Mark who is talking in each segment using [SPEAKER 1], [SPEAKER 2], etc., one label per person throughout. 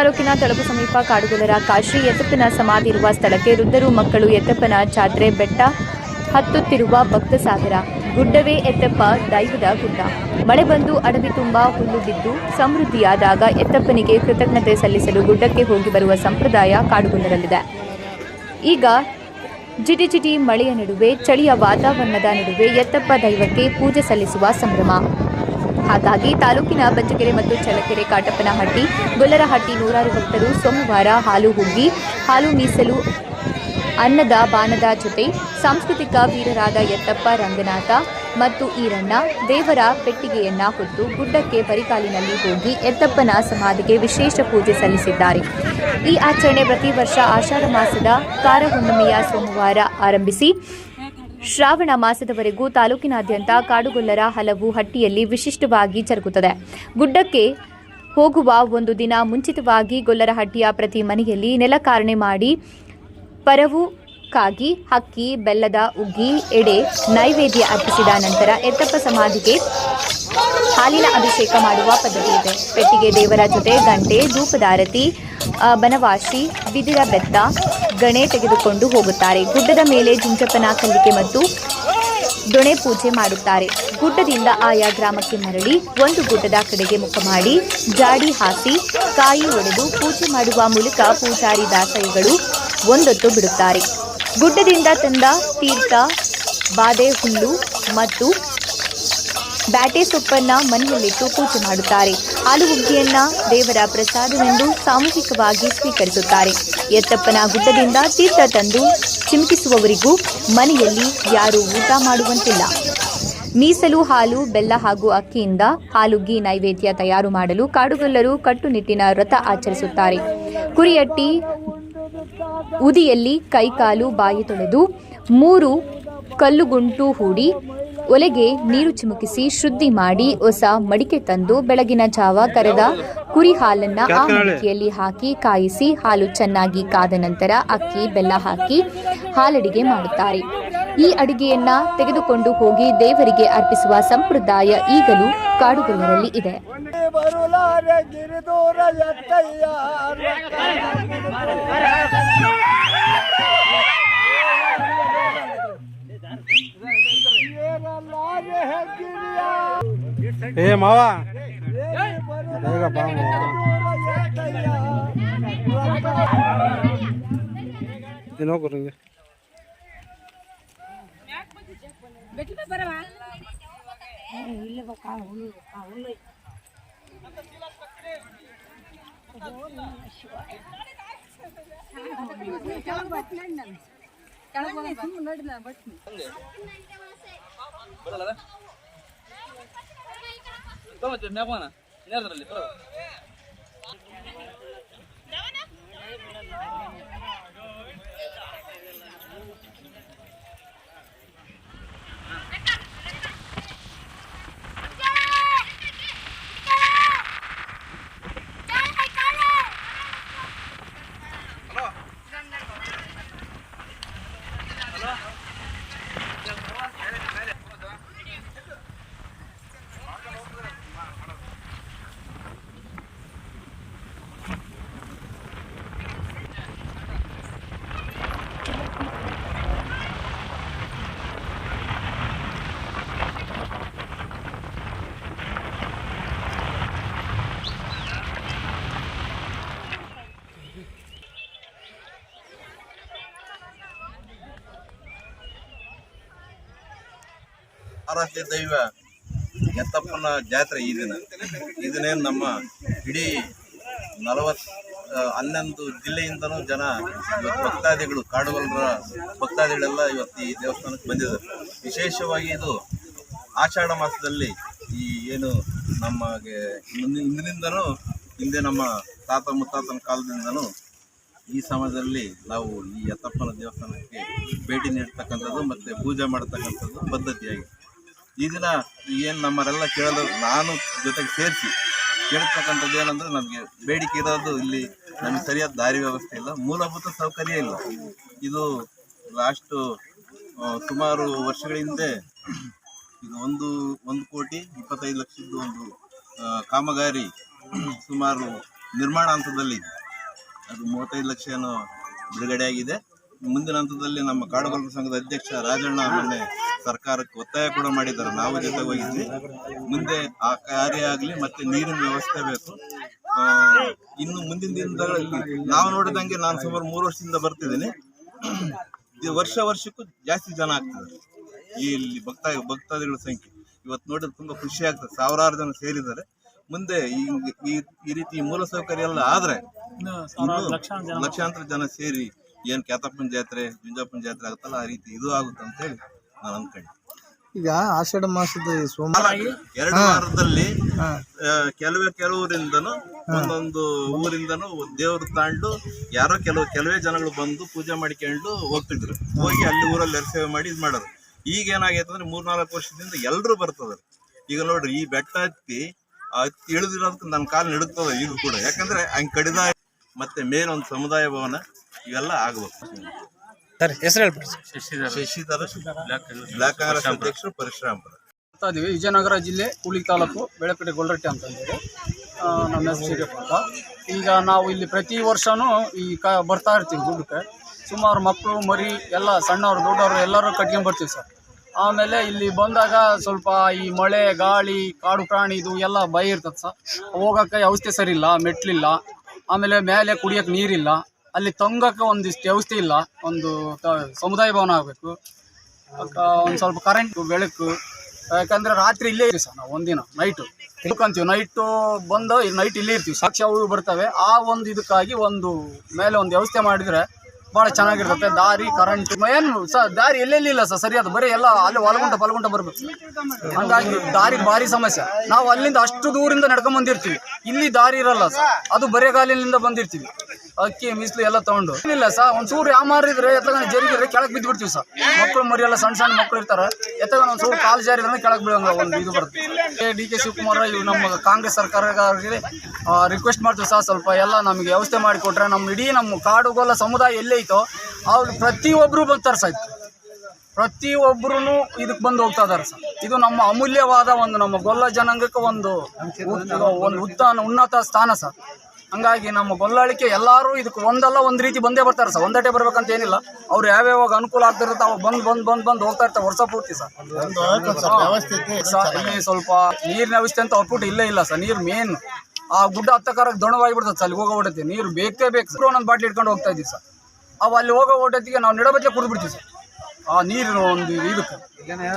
[SPEAKER 1] ತಾಲೂಕಿನ ತಳಕು ಸಮೀಪ ಕಾಡುಗೊಲ್ಲರ ಕಾಶಿ ಎತ್ತಪ್ಪನ ಸಮಾಧಿ ಇರುವ ಸ್ಥಳಕ್ಕೆ ವೃದ್ಧರು, ಮಕ್ಕಳು, ಎತ್ತಪ್ಪನ ಜಾತ್ರೆ ಬೆಟ್ಟ ಹತ್ತುತ್ತಿರುವ ಭಕ್ತ ಸಾಗರ. ಗುಡ್ಡವೇ ಎತ್ತಪ್ಪ, ದೈವದ ಗುಡ್ಡ. ಮಳೆ ಬಂದು ಅಡವಿ ತುಂಬ ಹುಲ್ಲು ಬಿದ್ದು ಸಮೃದ್ಧಿಯಾದಾಗ ಎತ್ತಪ್ಪನಿಗೆ ಕೃತಜ್ಞತೆ ಸಲ್ಲಿಸಲು ಗುಡ್ಡಕ್ಕೆ ಹೋಗಿ ಬರುವ ಸಂಪ್ರದಾಯ ಕಾಡುಗೊಲ್ಲರಲ್ಲಿದೆ ಈಗ ಜಿಟಿ ಜಿಟಿ ಮಳೆಯ ನಡುವೆ, ಚಳಿಯ ವಾತಾವರಣದ ನಡುವೆ ಎತ್ತಪ್ಪ ದೈವಕ್ಕೆ ಪೂಜೆ ಸಲ್ಲಿಸುವ ಸಂಭ್ರಮ. ಹಾಗಾಗಿ ತಾಲೂಕಿನ ಬಂಜಗೆರೆ ಮತ್ತು ಚಳ್ಳಕೆರೆ, ಕಾಟಪ್ಪನಹಟ್ಟಿ, ಗೊಲ್ಲರಹಟ್ಟಿ ನೂರಾರು ಭಕ್ತರು ಸೋಮವಾರ ಹಾಲು ಹುಗ್ಗಿ, ಹಾಲು ಮೀಸಲು, ಅನ್ನದ ಬಾನದ ಜೊತೆ ಸಾಂಸ್ಕೃತಿಕ ವೀರರಾದ ಎತ್ತಪ್ಪ ರಂಗನಾಥ ಮತ್ತು ಈರಣ್ಣ ದೇವರ ಪೆಟ್ಟಿಗೆಯನ್ನ ಹೊತ್ತು ಗುಡ್ಡಕ್ಕೆ ಬರಿಕಾಲಿನಲ್ಲಿ ಹೋಗಿ ಎತ್ತಪ್ಪನ ಸಮಾಧಿಗೆ ವಿಶೇಷ ಪೂಜೆ ಸಲ್ಲಿಸಿದ್ದಾರೆ. ಈ ಆಚರಣೆ ಪ್ರತಿ ವರ್ಷ ಆಷಾಢ ಮಾಸದ ಕಾರ ಹುಣ್ಣಿಮೆಯ ಸೋಮವಾರ ಆರಂಭಿಸಿ ಶ್ರಾವಣ ಮಾಸದವರೆಗೂ ತಾಲೂಕಿನಾದ್ಯಂತ ಕಾಡುಗೊಲ್ಲರ ಹಲವು ಹಟ್ಟಿಯಲ್ಲಿ ವಿಶಿಷ್ಟವಾಗಿ ಜರುಗುತ್ತದೆ. ಗುಡ್ಡಕ್ಕೆ ಹೋಗುವ ಒಂದು ದಿನ ಮುಂಚಿತವಾಗಿ ಗೊಲ್ಲರಹಟ್ಟಿಯ ಪ್ರತಿ ಮನೆಯಲ್ಲಿ ನೆಲಕಾರಣೆ ಮಾಡಿ ಪರವು ಕಾಗಿ, ಹಕ್ಕಿ, ಬೆಲ್ಲದ ಉಗ್ಗಿ, ಎಡೆ ನೈವೇದ್ಯ ಅರ್ಪಿಸಿದ ನಂತರ ಎತ್ತಪ್ಪ ಸಮಾಧಿಗೆ ಹಾಲಿನ ಅಭಿಷೇಕ ಮಾಡುವ ಪದ್ಧತಿ ಇದೆ ಪೆಟ್ಟಿಗೆ ದೇವರ ಜೊತೆ ಗಂಟೆ ಧೂಪದಾರತಿ ಬನವಾಸಿ, ಬಿದಿರ ಬೆತ್ತ ಗಣೆ ತೆಗೆದುಕೊಂಡು ಹೋಗುತ್ತಾರೆ. ಗುಡ್ಡದ ಮೇಲೆ ಜುಂಜಪ್ಪನ ಕಲ್ಲಿಗೆ ಮತ್ತು ದೊಣೆ ಪೂಜೆ ಮಾಡುತ್ತಾರೆ. ಗುಡ್ಡದಿಂದ ಆಯಾ ಗ್ರಾಮಕ್ಕೆ ಮರಳಿ ಒಂದು ಗುಡ್ಡದ ಕಡೆಗೆ ಮುಖ ಮಾಡಿ, ಜಾಡಿ ಹಾಸಿ, ಕಾಯಿ ಒಡೆದು ಪೂಜೆ ಮಾಡುವ ಮೂಲಕ ಪೂಜಾರಿ ದಾಸಯ್ಯಗಳು ಒಂದೊತ್ತು ಬಿಡುತ್ತಾರೆ. ಗುಡ್ಡದಿಂದ ತಂದ ತೀರ್ಥ, ಬಾದೆ ಹುಲ್ಲು ಮತ್ತು ಬ್ಯಾಟೆ ಸೊಪ್ಪನ್ನ ಮನೆಯಲ್ಲಿಟ್ಟು ಪೂಜೆ ಮಾಡುತ್ತಾರೆ. ಹಾಲು ಹುಗ್ಗಿಯನ್ನ ದೇವರ ಪ್ರಸಾದವೆಂದು ಸಾಮೂಹಿಕವಾಗಿ ಸ್ವೀಕರಿಸುತ್ತಾರೆ. ಎತ್ತಪ್ಪನ ಗುಡ್ಡದಿಂದ ತೀರ್ಥ ತಂದು ಚಿಮುಕಿಸುವವರಿಗೂ ಮನೆಯಲ್ಲಿ ಯಾರೂ ಊಟ ಮಾಡುವಂತಿಲ್ಲ. ಮೀಸಲು, ಹಾಲು, ಬೆಲ್ಲ ಹಾಗೂ ಅಕ್ಕಿಯಿಂದ ಹಾಲುಗ್ಗಿ ನೈವೇದ್ಯ ತಯಾರು ಮಾಡಲು ಕಾಡುಗಲ್ಲರು ಕಟ್ಟುನಿಟ್ಟಿನ ವ್ರತ ಆಚರಿಸುತ್ತಾರೆ. ಕುರಿಯಟ್ಟಿ ಉದಿಯಲ್ಲಿ ಕೈಕಾಲು, ಬಾಯಿ ತೊಳೆದು ಮೂರು ಕಲ್ಲುಗುಂಟು ಹೂಡಿ ಒಲೆಗೆ ನೀರು ಚಿಮುಕಿಸಿ ಶುದ್ಧಿ ಮಾಡಿ ಹೊಸ ಮಡಿಕೆ ತಂದು ಬೆಳಗಿನ ಜಾವ ಕರೆದ ಕುರಿ ಹಾಲನ್ನ ಆ ಮಡಿಕೆಯಲ್ಲಿ ಹಾಕಿ ಕಾಯಿಸಿ ಹಾಲು ಚೆನ್ನಾಗಿ ಕಾದ ನಂತರ ಅಕ್ಕಿ ಬೆಲ್ಲ ಹಾಕಿ ಹಾಲಡಿಗೆ ಮಾಡುತ್ತಾರೆ. ಈ ಅಡಿಗೆಯನ್ನ ತೆಗೆದುಕೊಂಡು ಹೋಗಿ ದೇವರಿಗೆ ಅರ್ಪಿಸುವ ಸಂಪ್ರದಾಯ ಈಗಲೂ ಕಾಡುಗೊಲ್ಲರಲ್ಲಿ ಇದೆ.
[SPEAKER 2] ஏ
[SPEAKER 3] மாவா. நோக்குறீங்க
[SPEAKER 2] முன்னாடி
[SPEAKER 3] Давайте, меня вона.
[SPEAKER 2] Не
[SPEAKER 3] зрали, правда. Yeah.
[SPEAKER 4] ಆರಾಧ್ಯ ದೈವ ಎತ್ತಪ್ಪನ ಜಾತ್ರೆ ಈ ದಿನ. ಈ ನಮ್ಮ ಇಡೀ ನಲವತ್ತು ಹನ್ನೊಂದು ಜಿಲ್ಲೆಯಿಂದನೂ ಜನ ಇವತ್ತು ಭಕ್ತಾದಿಗಳು, ಕಾಡುವಲ್ರ ಭಕ್ತಾದಿಗಳೆಲ್ಲ ಇವತ್ತು ಈ ದೇವಸ್ಥಾನಕ್ಕೆ ಬಂದಿದ್ದಾರೆ. ವಿಶೇಷವಾಗಿ ಇದು ಆಷಾಢ ಮಾಸದಲ್ಲಿ ಈ ಏನು ನಮಗೆ ಮುಂದಿನ ಇಂದಿನಿಂದನೂ ಹಿಂದೆ ನಮ್ಮ ತಾತ ಮುತ್ತಾತನ ಕಾಲದಿಂದನೂ ಈ ಸಮಯದಲ್ಲಿ ನಾವು ಈ ಎತ್ತಪ್ಪನ ದೇವಸ್ಥಾನಕ್ಕೆ ಭೇಟಿ ನೀಡ್ತಕ್ಕಂಥದ್ದು ಮತ್ತು ಪೂಜೆ ಮಾಡ್ತಕ್ಕಂಥದ್ದು ಪದ್ಧತಿಯಾಗಿದೆ. ಈ ದಿನ ಏನು ನಮ್ಮರೆಲ್ಲ ಕೇಳಲು ನಾನು ಜೊತೆಗೆ ಸೇರಿಸಿ ಕೇಳ್ತಕ್ಕಂಥದ್ದು ಏನಂದ್ರೆ ನಮಗೆ ಬೇಡಿಕೆ ಇರೋದು ಇಲ್ಲಿ ನಮಗೆ ಸರಿಯಾದ ದಾರಿ ವ್ಯವಸ್ಥೆ ಇಲ್ಲ, ಮೂಲಭೂತ ಸೌಕರ್ಯ ಇಲ್ಲ. ಇದು ಲಾಸ್ಟು ಸುಮಾರು ವರ್ಷಗಳ ಹಿಂದೆ ಇದು ಒಂದು ಒಂದು ಕೋಟಿ ಇಪ್ಪತ್ತೈದು ಲಕ್ಷದ್ದು ಒಂದು ಕಾಮಗಾರಿ ಸುಮಾರು ನಿರ್ಮಾಣ ಹಂತದಲ್ಲಿ ಅದು ಮೂವತ್ತೈದು ಲಕ್ಷ ಏನೋ ಬಿಡುಗಡೆ ಆಗಿದೆ ಮುಂದಿನ ಹಂತದಲ್ಲಿ ನಮ್ಮ ಕಾಡುಗೊಲ್ಲ ಸಂಘದ ಅಧ್ಯಕ್ಷ ರಾಜಣ್ಣ ಮೊನ್ನೆ ಸರ್ಕಾರಕ್ಕೆ ಒತ್ತಾಯ ಕೂಡ ಮಾಡಿದ್ದಾರೆ. ನಾವು ಜೊತೆ ಹೋಗಿದ್ವಿ. ಮುಂದೆ ಆ ಕಾರ್ಯ ಆಗಲಿ ಮತ್ತೆ ನೀರಿನ ವ್ಯವಸ್ಥೆ ಬೇಕು. ಇನ್ನು ಮುಂದಿನ ದಿನಗಳಲ್ಲಿ ನಾವು ನೋಡಿದಂಗೆ ನಾನು ಸುಮಾರು ಮೂರು ವರ್ಷದಿಂದ ಬರ್ತಿದ್ದೀನಿ. ವರ್ಷ ವರ್ಷಕ್ಕೂ ಜಾಸ್ತಿ ಜನ ಆಗ್ತಿದ್ದಾರೆ. ಈ ಇಲ್ಲಿ ಭಕ್ತ ಭಕ್ತಾದಿಗಳ ಸಂಖ್ಯೆ. ಇವತ್ತು ನೋಡಿದ್ರೆ ತುಂಬಾ ಖುಷಿ ಆಗ್ತದೆ. ಸಾವಿರಾರು ಜನ ಸೇರಿದ್ದಾರೆ. ಮುಂದೆ ಈ ಈ- ರೀತಿ ಮೂಲಸೌಕರ್ಯ ಎಲ್ಲ ಆದ್ರೆ ಲಕ್ಷಾಂತರ ಜನ ಸೇರಿ ಏನ್ ಕ್ಯಾತಪ್ಪನ ಜಾತ್ರೆ ಜುಂಜಪ್ಪನ ಜಾತ್ರೆ ಆಗುತ್ತಲ್ಲ ಆ ರೀತಿ ಇದು ಆಗುತ್ತೆ ಅಂತ ಹೇಳಿ ನಾನು ಅನ್ಕೊಂಡೆ.
[SPEAKER 5] ಈಗ ಆಷಾಢ ಮಾಸದ ಸೋಮವಾರ
[SPEAKER 4] ಎರಡು ವಾರದಲ್ಲಿ ಕೆಲವೇ ಕೆಲವರಿಂದನೂ ಒಂದೊಂದು ಊರಿಂದನೂ ದೇವ್ರ ತಾಂಡು ಯಾರೋ ಕೆಲವು ಕೆಲವೇ ಜನಗಳು ಬಂದು ಪೂಜೆ ಮಾಡಿಕೊಂಡು ಹೋಗ್ತಿದ್ರು. ಹೋಗಿ ಅಲ್ಲಿ ಊರಲ್ಲಿ ಎರ್ಸೇವೆ ಮಾಡಿ ಇದು ಮಾಡೋದು ಈಗ ಏನಾಗೈತೆ ಅಂದ್ರೆ ಮೂರ್ನಾಲ್ಕು ವರ್ಷದಿಂದ ಎಲ್ಲರೂ ಬರ್ತದ್ರು ಈಗ ನೋಡ್ರಿ ಈ ಬೆಟ್ಟ ಹತ್ತಿ ಇಳಿದಿರೋದಕ್ಕೆ ನನ್ನ ಕಾಲು ನಡುಗ್ತದ ಈಗ ಕೂಡ. ಯಾಕಂದ್ರೆ ಹಂಗೆ ಕಡಿದ ಮತ್ತೆ ಮೇಲೊಂದು ಸಮುದಾಯ ಭವನ. ಇವೆಲ್ಲ ಆಗ್ಬೇಕು.
[SPEAKER 5] ಸರ್ ಹೆಸರು ಹೇಳ್ಬಿಡಿ
[SPEAKER 4] ಶಶಿಧರ ಬ್ಲಾಕ್ ಕಾಂಗ್ರೆಸ್ ಅಧ್ಯಕ್ಷರು
[SPEAKER 6] ಬರ್ತಾ ಇದೀವಿ. ವಿಜಯನಗರ ಜಿಲ್ಲೆ ಹುಳಿ ತಾಲೂಕು ಬೆಳಕಡೆ ಗೊಲ್ರಟ್ಟಿ ಅಂತ ಹೇಳಿ ಆ, ನಮ್ಮ ಹೆಸರು ಅಂತ. ಈಗ ನಾವು ಇಲ್ಲಿ ಪ್ರತಿ ವರ್ಷನೂ ಈ ಕ ಬರ್ತಾ ಇರ್ತೀವಿ ಗುಡ್ಡಕ್ಕೆ. ಸುಮಾರು ಮಕ್ಕಳು ಮರಿ ಎಲ್ಲ ಸಣ್ಣವರು ದೊಡ್ಡವರು ಎಲ್ಲರೂ ಕಟ್ಕೊಂಡ್ ಬರ್ತೀವಿ ಸರ್. ಆಮೇಲೆ ಇಲ್ಲಿ ಬಂದಾಗ ಸ್ವಲ್ಪ ಈ ಮಳೆ ಗಾಳಿ ಕಾಡು ಪ್ರಾಣಿ ಇದು ಎಲ್ಲ ಭಯ ಇರ್ತದೆ ಸರ್. ಹೋಗೋಕ್ಕೆ ಔಷಧಿ ಸರಿ ಇಲ್ಲ ಮೆಟ್ಲಿಲ್ಲ ಆಮೇಲೆ ಮೇಲೆ ಕುಡಿಯೋಕ್ಕೆ ನೀರಿಲ್ಲ. ಅಲ್ಲಿ ತಂಗಕ್ಕೆ ಒಂದಿಷ್ಟು ವ್ಯವಸ್ಥೆ ಇಲ್ಲ. ಒಂದು ಸಮುದಾಯ ಭವನ ಆಗಬೇಕು. ಒಂದು ಸ್ವಲ್ಪ ಕರೆಂಟ್ ಬೆಳಕು. ಯಾಕಂದ್ರೆ ರಾತ್ರಿ ಇಲ್ಲೇ ಇರ್ತೀವಿ ಸರ್ ನಾವು, ಒಂದಿನ ನೈಟು ತಿಳ್ಕೊಂತೀವಿ. ನೈಟು ಬಂದು ನೈಟ್ ಇಲ್ಲೇ ಇರ್ತೀವಿ. ಸಾಕ್ಷಿ ಅವು ಬರ್ತವೆ. ಆ ಒಂದು ಇದಕ್ಕಾಗಿ ಒಂದು ಮೇಲೆ ಒಂದು ವ್ಯವಸ್ಥೆ ಮಾಡಿದರೆ ಭಾಳ ಚೆನ್ನಾಗಿರ್ತದೆ ದಾರಿ ಕರೆಂಟ್ ಏನು ಸರ್, ದಾರಿ ಎಲ್ಲೆಲ್ಲಿ ಇಲ್ಲ ಸರ್? ಸರಿಯಾದ ಬರೀ ಎಲ್ಲ ಅಲ್ಲಿ ಹೊಲಗುಂಟ ಪಲ್ಗುಂಟ ಬರಬೇಕು. ಹಂಗಾಗಿ ದಾರಿ ಭಾರಿ ಸಮಸ್ಯೆ. ನಾವು ಅಲ್ಲಿಂದ ಅಷ್ಟು ದೂರಿಂದ ನಡ್ಕೊಂಡ್ ಬಂದಿರ್ತೀವಿ. ಇಲ್ಲಿ ದಾರಿ ಇರಲ್ಲ ಸರ್. ಅದು ಬರೆಗಾಲಿನಿಂದ ಬಂದಿರ್ತೀವಿ. ಅಕ್ಕಿ, ಮೀಸಲು ಎಲ್ಲ ತಗೊಂಡು. ಏನಿಲ್ಲ ಸರ್ ಒಂಚೂರು ಯಾವ ಮಾರಿದ್ರೆ ಎತ್ತಗೊಂಡು ಜರಿಗಿದ್ರೆ ಕೆಳಗೆ ಬಿದ್ದು ಬಿಡ್ತೀವಿ ಸರ್ ಮಕ್ಕಳು ಮರಿ ಎಲ್ಲ ಸಣ್ಣ ಸಣ್ಣ ಮಕ್ಕಳು ಇರ್ತಾರೆ ಒಂದ್ ಒಂಚೂರು ಕಾಲು ಜಾರಿದ್ರೆ ಕೆಳಗೆ ಬೀಳಂಗ ಒಂದು ಇದು ಬರುತ್ತೆ ಡಿ ಕೆ ಶಿವಕುಮಾರ್ ಇವು ನಮ್ಮ ಕಾಂಗ್ರೆಸ್ ಸರ್ಕಾರಕ್ಕೆ ರಿಕ್ವೆಸ್ಟ್ ಮಾಡ್ತೀವಿ ಸರ್ ಸ್ವಲ್ಪ ಎಲ್ಲ ನಮಗೆ ವ್ಯವಸ್ಥೆ ಮಾಡಿಕೊಟ್ರೆ ನಮ್ಮ ಇಡೀ ನಮ್ಮ ಕಾಡುಗೋಲ ಸಮುದಾಯ ಎಲ್ಲೈತೋ ಐತೋ, ಅವ್ರು ಪ್ರತಿಯೊಬ್ಬರು ಬರ್ತಾರೆ ಸರ್ ಪ್ರತಿ ಪ್ರತಿಯೊಬ್ಬರು ಇದಕ್ಕೆ ಬಂದು ಹೋಗ್ತಾ ಇದಾರೆ ಸರ್ ಇದು ನಮ್ಮ ಅಮೂಲ್ಯವಾದ ಒಂದು ನಮ್ಮ ಗೊಲ್ಲ ಜನಾಂಗಕ್ಕೆ ಒಂದು ಒಂದು ಉತ್ತ ಉನ್ನತ ಸ್ಥಾನ ಸರ್ ಹಂಗಾಗಿ ನಮ್ಮ ಗೊಲ್ಲಾಳಿಕೆ ಎಲ್ಲರೂ ಇದಕ್ಕೆ ಒಂದಲ್ಲ ಒಂದು ರೀತಿ ಬಂದೇ ಬರ್ತಾರೆ ಸರ್. ಒಂದಟೆ ಬರ್ಬೇಕಂತ ಏನಿಲ್ಲ. ಅವ್ರು ಯಾವ್ಯಾವಾಗ ಅನುಕೂಲ ಆಗ್ತಿರುತ್ತೆ ಅವಾಗ ಬಂದು ಬಂದು ಬಂದು ಬಂದು ಹೋಗ್ತಾ ಇರ್ತಾರೆ ವರ್ಷ ಪೂರ್ತಿ ಸರ್. ಸರ್, ಇಲ್ಲಿ ಸ್ವಲ್ಪ ನೀರಿನ ವ್ಯವಸ್ಥೆ ಅಂತ ಔಟ್ಪುಟ್ ಇಲ್ಲೇ ಇಲ್ಲ ಸರ್. ನೀರು ಮೇನ್ ಆ ಗುಡ್ಡ ಹತ್ತಕರಕ್ಕೆ ದೊಣವಾಗಿಬಿಡ್ತದೆ ಸರ್ ಅಲ್ಲಿ ಹೋಗೋ ಹೊಡತಿ ನೀರು ಬೇಕೇ ಬೇಕು ಸರ್. ಒಂದೊಂದು ಬಾಟ್ಲಿ ಇಟ್ಕೊಂಡು ಹೋಗ್ತಾ ಇದ್ದೀವಿ ಸರ್. ಅವು ಅಲ್ಲಿ ಹೋಗೋ ಹೊಟ್ಟೆತ್ತಿಗೆ ನಾವು ನೆಡಬದ್ಲೆ ಕುಡಿದು ಬಿಡ್ತೀವಿ ಸರ್. ಆ ನೀರಿನ ಒಂದು ಇದಕ್ಕೆ.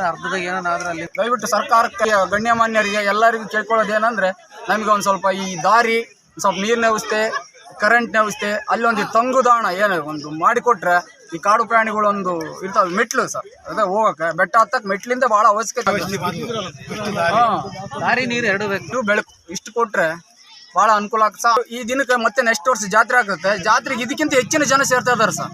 [SPEAKER 5] ಅರ್ಧದಾಗ ಏನಾದ್ರೆ ಅಲ್ಲಿ
[SPEAKER 6] ದಯವಿಟ್ಟು ಸರ್ಕಾರಕ್ಕೆ ಗಣ್ಯಮಾನ್ಯರಿಗೆ ಎಲ್ಲರಿಗೂ ಕೇಳ್ಕೊಳ್ಳೋದೇನೆಂದ್ರೆ ನಮಗೆ ಒಂದು ಸ್ವಲ್ಪ ಈ ದಾರಿ ಸ್ವಲ್ಪ ನೀರಿನ ವ್ಯವಸ್ಥೆ ಕರೆಂಟ್ ವ್ಯವಸ್ಥೆ ಅಲ್ಲಿ ಒಂದು ತಂಗುದಾಣ ಏನು ಒಂದು ಮಾಡಿಕೊಟ್ರೆ ಈ ಕಾಡು ಪ್ರಾಣಿಗಳು ಒಂದು ಇರ್ತಾವೆ ಮೆಟ್ಲು ಸರ್. ಅದೇ ಹೋಗಕ್ಕೆ ಬೆಟ್ಟ ಹತ್ತಕ್ಕೆ ಮೆಟ್ಲಿಂದ ಭಾಳ ಅವಶ್ಯಕತೆ ಹಾಂ.
[SPEAKER 5] ದಾರಿ ನೀರು ಎರಡು ಬೇಕು
[SPEAKER 6] ಬೆಳಕು. ಇಷ್ಟು ಕೊಟ್ರೆ ಭಾಳ ಅನುಕೂಲ ಆಗ್ತದೆ ಸರ್ ಈ ದಿನಕ್ಕೆ ಮತ್ತೆ ನೆಕ್ಸ್ಟ್ ವರ್ಷ ಜಾತ್ರೆ ಆಗುತ್ತೆ. ಜಾತ್ರೆಗೆ ಇದಕ್ಕಿಂತ ಹೆಚ್ಚಿನ ಜನ ಸೇರ್ತಾ ಇದ್ದಾರೆ ಸರ್.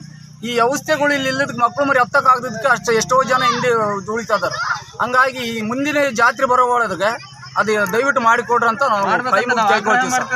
[SPEAKER 6] ಈ ವ್ಯವಸ್ಥೆಗಳು ಇಲ್ಲಿ ಇಲ್ಲದಕ್ಕೆ ಮಕ್ಕಳು ಮರಿ ಹತ್ತಕ್ಕಾಗದಕ್ಕೆ ಅಷ್ಟು ಎಷ್ಟೋ ಜನ ಹಿಂದೆ ಉಳಿತಾ ಇದ್ದಾರೆ. ಹಂಗಾಗಿ ಈ ಮುಂದಿನ ಜಾತ್ರೆ ಬರೋದಕ್ಕೆ ಒಳಗೆ ಅದು ದಯವಿಟ್ಟು ಮಾಡಿಕೊಡ್ರಿ ಅಂತ ನಾವು ಕೇಳ್ಕೊಳ್ತೀವಿ ಸರ್.